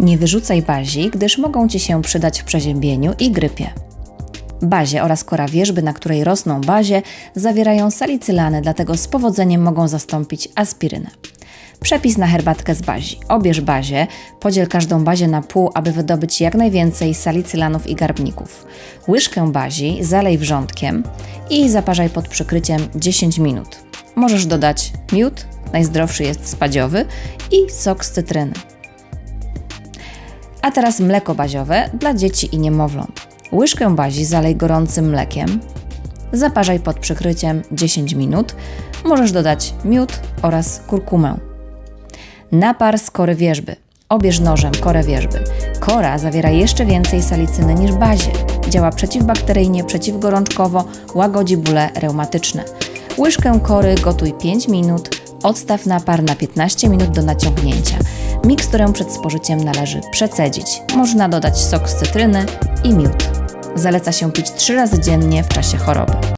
Nie wyrzucaj bazi, gdyż mogą Ci się przydać w przeziębieniu i grypie. Bazie oraz kora wierzby, na której rosną bazie, zawierają salicylany, dlatego z powodzeniem mogą zastąpić aspirynę. Przepis na herbatkę z bazi. Obierz bazię, podziel każdą bazię na pół, aby wydobyć jak najwięcej salicylanów i garbników. Łyżkę bazi zalej wrzątkiem i zaparzaj pod przykryciem 10 minut. Możesz dodać miód, najzdrowszy jest spadziowy i sok z cytryny. A teraz mleko baziowe dla dzieci i niemowląt. Łyżkę bazi zalej gorącym mlekiem. Zaparzaj pod przykryciem 10 minut. Możesz dodać miód oraz kurkumę. Napar z kory wierzby. Obierz nożem korę wierzby. Kora zawiera jeszcze więcej salicyny niż bazie. Działa przeciwbakteryjnie, przeciwgorączkowo, łagodzi bóle reumatyczne. Łyżkę kory gotuj 5 minut, odstaw napar na 15 minut do naciągnięcia. Miksturę przed spożyciem należy przecedzić. Można dodać sok z cytryny i miód. Zaleca się pić 3 razy dziennie w czasie choroby.